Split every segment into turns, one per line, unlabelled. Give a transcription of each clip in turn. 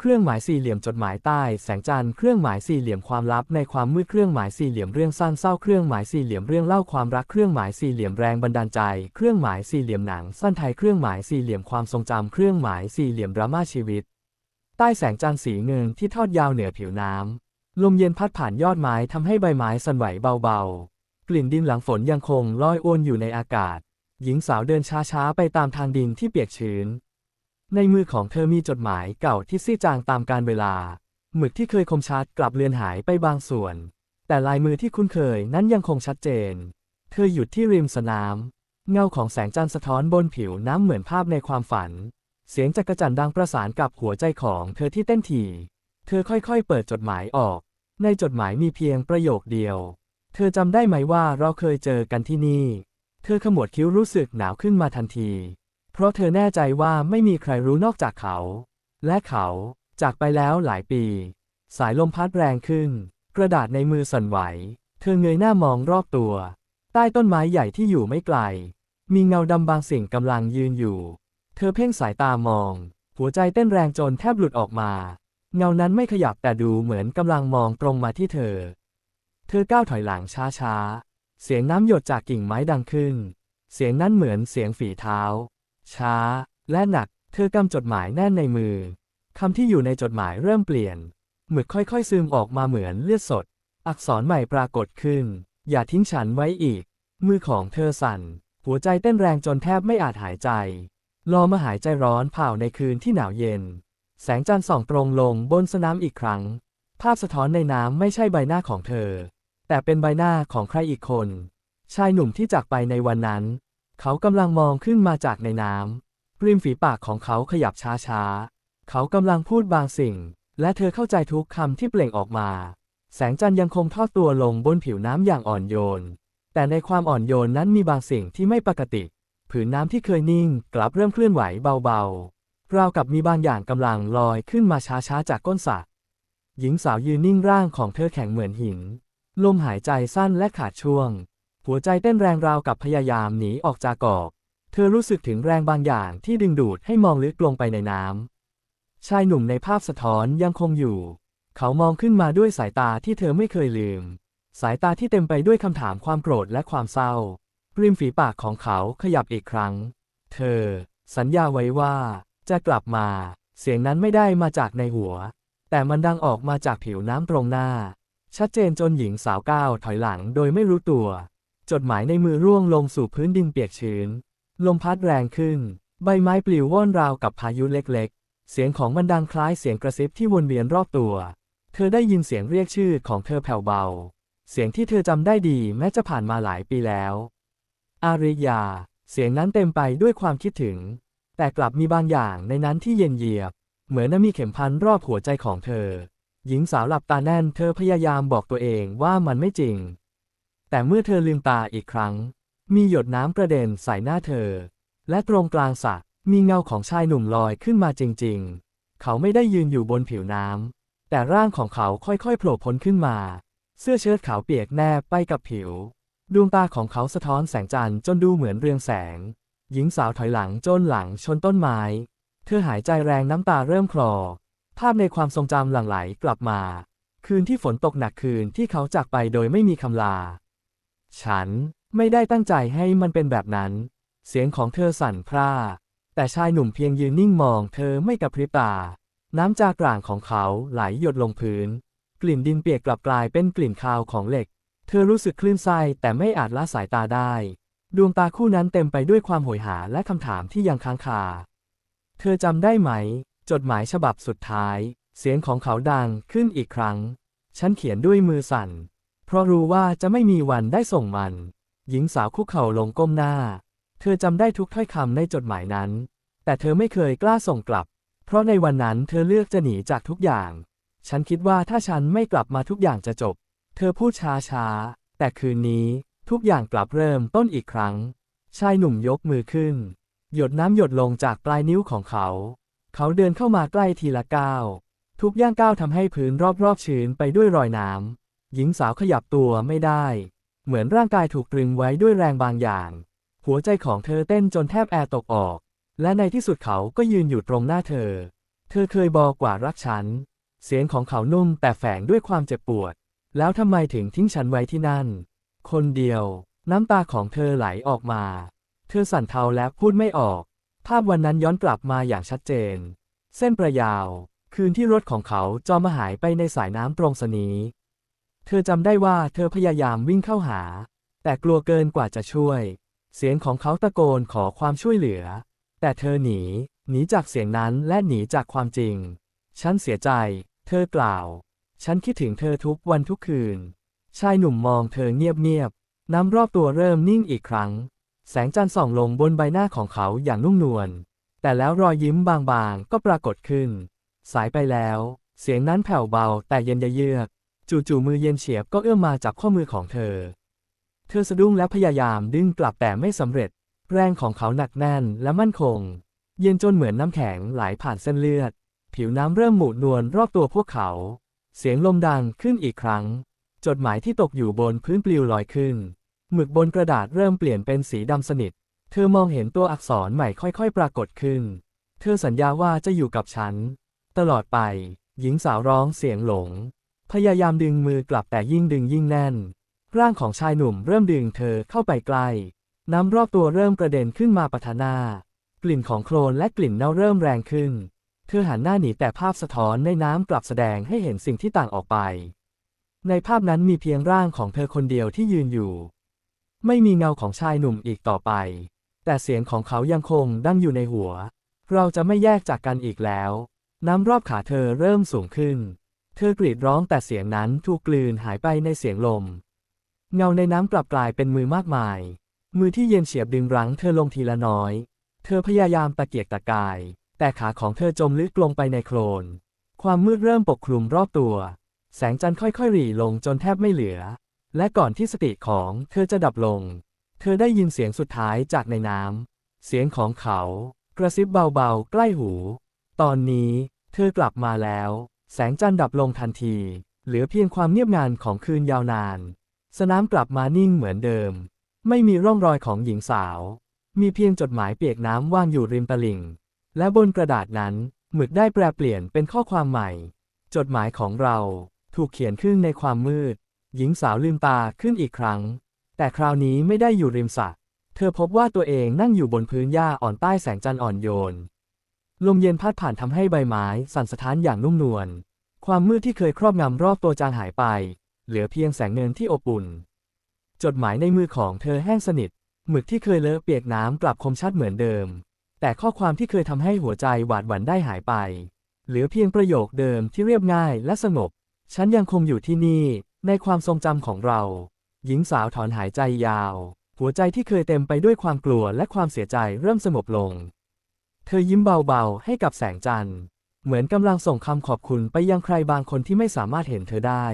เครื่องหมายสี่เหลี่ยมจดหมายใต้ แสงจันทร์เครื่องหมายสี่เหลี่ยมความลับในความมืดเครื่องหมายสี่เหลี่ยมเรื่องสั้นเศร้าเครื่องหมายสี่เหลี่ยมเรื่องเล่าความรักเครื่องหมายสี่เหลี่ยมแรงบันดาลใจ เครื่องหมายสี่เหลี่ยมหนังสั้นไทยเครื่องหมายสี่เหลี่ยมความทรงจำเครื่องหมายสี่เหลี่ยมดราม่าชีวิต ใต้แสงจันทร์สีเงินที่ทอดยาวเหนือผิวน้ำลมเย็นพัดผ่านยอดไม้ทำให้ใบไม้สั่นไหวเบาๆ กลิ่นดินหลังฝนยังคงลอยอวนอยู่ในอากาศ หญิงสาวเดินช้าๆไปตามทางดินที่เปียกชื้น ในมือของเธอมีจดหมายเก่าที่ซีดจางตามกาลเวลา หมึกที่เคยคมชัดกลับเลือนหายไปบางส่วน แต่ลายมือที่คุ้นเคยนั้นยังคงชัดเจน เธอหยุดที่ริมสนาม เงาของแสงจันทร์สะท้อนบนผิวน้ำเหมือนภาพในความฝัน เสียงจักรจันดังประสานกับหัวใจของเธอที่เต้นถี่ เธอค่อยๆ เปิดจดหมายออก ในจดหมายมีเพียงประโยคเดียว เธอจำได้ไหมว่าเราเคยเจอกันที่นี่ เธอขมวดคิ้วรู้สึกหนาวขึ้นมาทันที เพราะเธอแน่ใจว่าไม่มีใครรู้นอกจากเขา และเขาจากไปแล้วหลายปี สายลมพัดแรงขึ้น กระดาษในมือสั่นไหว เธอเงยหน้ามองรอบตัว ใต้ต้นไม้ใหญ่ที่อยู่ไม่ไกล มีเงาดำบางสิ่งกำลังยืนอยู่ เธอเพ่งสายตามอง หัวใจเต้นแรงจนแทบหลุดออกมา เงานั้นไม่ขยับแต่ดูเหมือนกำลังมองตรงมาที่เธอ เธอก้าวถอยหลังช้าๆ เสียงน้ำหยดจากกิ่งไม้ดังขึ้น เสียงนั้นเหมือนเสียงฝีเท้า ช้า และหนัก เธอกำจดหมายแน่นในมือ คำที่อยู่ในจดหมายเริ่มเปลี่ยน หมึกค่อยๆ ซึมออกมาเหมือนเลือดสด อักษรใหม่ปรากฏขึ้น อย่าทิ้งฉันไว้อีก มือของเธอสั่น หัวใจเต้นแรงจนแทบไม่อาจหายใจ รอมาหายใจร้อนเผาในคืนที่หนาวเย็น แสงจันทร์ส่องตรงลงบนสนามอีกครั้ง ภาพสะท้อนในน้ำไม่ใช่ใบหน้าของเธอ แต่เป็นใบหน้าของใครอีกคน ชายหนุ่มที่จากไปในวันนั้น เขากำลังมองขึ้นมาจากในน้ำริมฝีปากของเขาขยับช้าๆ เขากำลังพูดบางสิ่ง และเธอเข้าใจทุกคำที่เปล่งออกมา แสงจันทร์ยังคงทอดตัวลงบนผิวน้ำอย่างอ่อนโยน แต่ในความอ่อนโยนนั้นมีบางสิ่งที่ไม่ปกติ ผืนน้ำที่เคยนิ่งกลับเริ่มเคลื่อนไหวเบาๆ ราวกับมีบางอย่างกำลังลอยขึ้นมาช้าๆ จากก้นสระหญิงสาวยืนนิ่งร่างของเธอแข็งเหมือนหิน ลมหายใจสั้นและขาดช่วง หัวใจเต้นแรงราวกับพยายามหนีออกจากกอก เธอรู้สึกถึงแรงบางอย่างที่ดึงดูดให้มองลึกลงไปในน้ำ ชายหนุ่มในภาพสะท้อนยังคงอยู่ เขามองขึ้นมาด้วยสายตาที่เธอไม่เคยลืม สายตาที่เต็มไปด้วยคำถามความโกรธและความเศร้า ริมฝีปากของเขาขยับอีกครั้ง เธอ สัญญาไว้ว่า จะกลับมา เสียงนั้นไม่ได้มาจากในหัว แต่มันดังออกมาจากผิวน้ำตรงหน้า ชัดเจนจนหญิงสาวก้าวถอยหลังโดยไม่รู้ตัว จดหมายในมือร่วงลงสู่พื้นดินเปียกชื้น ลมพัดแรงขึ้น ใบไม้ปลิวว่อนราวกับพายุเล็กๆ เสียงของมันดังคล้ายเสียงกระซิบที่วนเวียนรอบตัว เธอได้ยินเสียงเรียกชื่อของเธอแผ่วเบา เสียงที่เธอจำได้ดีแม้จะผ่านมาหลายปีแล้ว อาริยา เสียงนั้นเต็มไปด้วยความคิดถึง แต่กลับมีบางอย่างในนั้นที่เย็นเยียบ เหมือนมีเข็มพันรอบหัวใจของเธอ หญิงสาวหลับตาแน่น เธอพยายามบอกตัวเองว่ามันไม่จริง แต่เมื่อเธอลืมตาอีกครั้ง มีหยดน้ำกระเด็นใส่หน้าเธอ และตรงกลางสระมีเงาของชายหนุ่มลอยขึ้นมาจริง ๆ เขาไม่ได้ยืนอยู่บนผิวน้ำแต่ร่างของเขาค่อยๆโผล่พ้นขึ้นมา เสื้อเชิ้ตขาวเปียกแนบไปกับผิว ดวงตาของเขาสะท้อนแสงจันทร์จนดูเหมือนเรืองแสง หญิงสาวถอยหลังจนหลังชนต้นไม้ เธอหายใจแรงน้ำตาเริ่มคลอ ภาพในความทรงจำหลั่งไหลกลับมา คืนที่ฝนตกหนักคืนที่เขาจากไปโดยไม่มีคำลา ฉันไม่ได้ตั้งใจให้มันเป็นแบบนั้น เสียงของเธอสั่นพร่า แต่ชายหนุ่มเพียงยืนนิ่งมองเธอไม่กระพริบตา น้ำจากร่างของเขาไหลหยดลงพื้น กลิ่นดินเปียกกลับกลายเป็นกลิ่นคาวของเหล็ก เธอรู้สึกคลื่นไส้แต่ไม่อาจละสายตาได้ ดวงตาคู่นั้นเต็มไปด้วยความโหยหาและคำถามที่ยังค้างคา เธอจำได้ไหม จดหมายฉบับสุดท้าย เสียงของเขาดังขึ้นอีกครั้ง ฉันเขียนด้วยมือสั่น เพราะรู้ว่าจะไม่มีวันได้ส่งมัน หญิงสาวคุกเข่าลงก้มหน้า เธอจำได้ทุกถ้อยคำในจดหมายนั้น แต่เธอไม่เคยกล้าส่งกลับ เพราะในวันนั้นเธอเลือกจะหนีจากทุกอย่าง ฉันคิดว่าถ้าฉันไม่กลับมาทุกอย่างจะจบ เธอพูดช้าช้าๆแต่คืนนี้ทุกอย่างกลับเริ่มต้นอีกครั้ง ชายหนุ่มยกมือขึ้น หยดน้ำหยดลงจากปลายนิ้วของเขา เขาเดินเข้ามาใกล้ทีละก้าว ทุกย่างก้าวทำให้พื้นรอบๆชื้นไปด้วยรอยน้ำ หญิงสาวขยับตัวไม่ได้ เหมือนร่างกายถูกตรึงไว้ด้วยแรงบางอย่าง หัวใจของเธอเต้นจนแทบแอร์ตกออก และในที่สุดเขาก็ยืนอยู่ตรงหน้าเธอ เธอเคยบอกว่ารักฉัน เสียงของเขานุ่มแต่แฝงด้วยความเจ็บปวด แล้วทำไมถึงทิ้งฉันไว้ที่นั่น คนเดียว น้ำตาของเธอไหลออกมา เธอสั่นเทาและพูดไม่ออก ภาพวันนั้นย้อนกลับมาอย่างชัดเจน เส้นประยาว คืนที่รถของเขาจอมหายไปในสายน้ำตรงสนี เธอจำได้ว่าเธอพยายามวิ่งเข้าหา แต่กลัวเกินกว่าจะช่วย เสียงของเขาตะโกนขอความช่วยเหลือ แต่เธอหนี หนีจากเสียงนั้นและหนีจากความจริง ฉันเสียใจ เธอกล่าว ฉันคิดถึงเธอทุกวันทุกคืน ชายหนุ่มมองเธอเงียบๆ น้ำรอบตัวเริ่มนิ่งอีกครั้ง แสงจันทร์ส่องลงบนใบหน้าของเขาอย่างนุ่มนวล แต่แล้วรอยยิ้มบางๆ ก็ปรากฏขึ้น สายไปแล้ว เสียงนั้นแผ่วเบาแต่เย็นยเยือก จู่ๆมือเย็นเฉียบก็เอื้อมมาจับข้อมือของเธอ เธอสะดุ้งและพยายามดึงกลับแต่ไม่สำเร็จ แรงของเขาหนักแน่นและมั่นคง เย็นจนเหมือนน้ำแข็งไหลผ่านเส้นเลือด ผิวน้ำเริ่มหมุนนวลรอบตัวพวกเขา เสียงลมดังขึ้นอีกครั้ง จดหมายที่ตกอยู่บนพื้นปลิวลอยขึ้น หมึกบนกระดาษเริ่มเปลี่ยนเป็นสีดำสนิท เธอมองเห็นตัวอักษรใหม่ค่อยๆ ปรากฏขึ้น เธอสัญญาว่าจะอยู่กับฉัน ตลอดไป หญิงสาวร้องเสียงหลง พยายามดึงมือกลับแต่ยิ่งดึงยิ่งแน่น ร่างของชายหนุ่มเริ่มดึงเธอเข้าไปใกล้ น้ำรอบตัวเริ่มกระเด็นขึ้นมาปะทะหน้า กลิ่นของโคลนและกลิ่นเน่าเริ่มแรงขึ้น เธอหันหน้าหนีแต่ภาพสะท้อนในน้ำกลับแสดงให้เห็นสิ่งที่ต่างออกไป ในภาพนั้นมีเพียงร่างของเธอคนเดียวที่ยืนอยู่ ไม่มีเงาของชายหนุ่มอีกต่อไป แต่เสียงของเขายังคงดังอยู่ในหัว เราจะไม่แยกจากกันอีกแล้ว น้ำรอบขาเธอเริ่มสูงขึ้น เธอกรีดร้องแต่เสียงนั้นถูกกลืนหายไปในเสียงลม เงาในน้ำกลับกลายเป็นมือมากมาย มือที่เย็นเฉียบดึงรั้งเธอลงทีละน้อย เธอพยายามตะเกียกตะกาย แต่ขาของเธอจมลึกลงไปในโคลน ความมืดเริ่มปกคลุมรอบตัว แสงจันทร์ค่อยๆหรี่ลงจนแทบไม่เหลือ และก่อนที่สติของเธอจะดับลง เธอได้ยินเสียงสุดท้ายจากในน้ำเสียงของเขา กระซิบเบาๆ ใกล้หู ตอนนี้ เธอกลับมาแล้ว แสงจันทร์ดับลงทันที เหลือเพียงความเงียบงานของคืนยาวนาน สนามกลับมานิ่งเหมือนเดิม ไม่มีร่องรอยของหญิงสาว มีเพียงจดหมายเปียกน้ำว่างอยู่ริมตลิ่ง และบนกระดาษนั้นหมึกได้แปลเปลี่ยนเป็นข้อความใหม่ จดหมายของเราถูกเขียนขึ้นในความมืด หญิงสาวลืมตาขึ้นอีกครั้ง แต่คราวนี้ไม่ได้อยู่ริมสระเธอพบว่าตัวเองนั่งอยู่บนพื้นหญ้าอ่อนใต้แสงจันทร์อ่อนโยน ลมเย็นพัดผ่านทำให้ใบไม้สั่นสะท้านอย่างนุ่มนวล ความมืดที่เคยครอบงำรอบตัวจางหายไป เหลือเพียงแสงเนินที่อบอุ่น จดหมายในมือของเธอแห้งสนิท หมึกที่เคยเลอะเปียกน้ำกลับคมชัดเหมือนเดิม แต่ข้อความที่เคยทำให้หัวใจหวาดหวั่นได้หายไป เหลือเพียงประโยคเดิมที่เรียบง่ายและสงบ ฉันยังคงอยู่ที่นี่ ในความทรงจำของเรา หญิงสาวถอนหายใจยาว หัวใจที่เคยเต็มไปด้วยความกลัวและความเสียใจเริ่มสงบลง เธอยิ้มเบาๆ ให้กับแสงจันทร์ เหมือนกำลังส่งคำขอบคุณไปยังใครบางคนที่ไม่สามารถเห็นเธอได้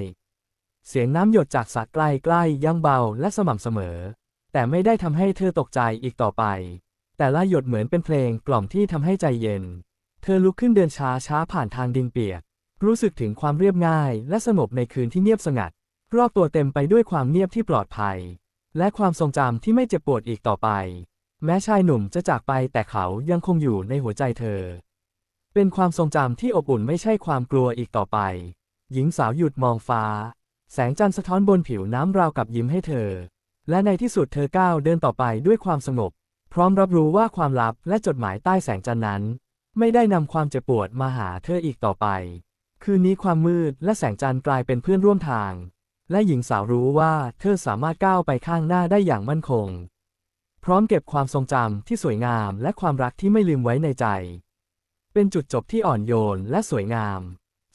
เสียงน้ำหยดจากสระใกล้ๆยังเบาและสม่ำเสมอ แต่ไม่ได้ทำให้เธอตกใจอีกต่อไป แต่ละหยดเหมือนเป็นเพลงกล่อมที่ทำให้ใจเย็น เธอลุกขึ้นเดินช้าช้าๆผ่านทางดินเปียก รู้สึกถึงความเรียบง่ายและสงบในคืนที่เงียบสงัด รอบตัวเต็มไปด้วยความเงียบที่ปลอดภัย และความทรงจำที่ไม่เจ็บปวดอีกต่อไป แม้ชายหนุ่มจะจากไปแต่เขายังคงอยู่ในหัวใจเธอ เป็นความทรงจำที่อบอุ่นไม่ใช่ความกลัวอีกต่อไป หญิงสาวหยุดมองฟ้า แสงจันทร์สะท้อนบนผิวน้ำราวกับยิ้มให้เธอ และในที่สุดเธอก้าวเดินต่อไปด้วยความสงบ พร้อมรับรู้ว่าความลับและจดหมายใต้แสงจันทร์นั้น ไม่ได้นำความเจ็บปวดมาหาเธออีกต่อไป คืนนี้ความมืดและแสงจันทร์กลายเป็นเพื่อนร่วมทาง และหญิงสาวรู้ว่าเธอสามารถก้าวไปข้างหน้าได้อย่างมั่นคง พร้อมเก็บความทรงจำที่สวยงามและความรักที่ไม่ลืมไว้ในใจ เป็นจุดจบที่อ่อนโยนและสวยงาม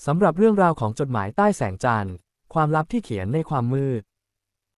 สำหรับเรื่องราวของจดหมายใต้แสงจันทร์ ความลับที่เขียนในความมืด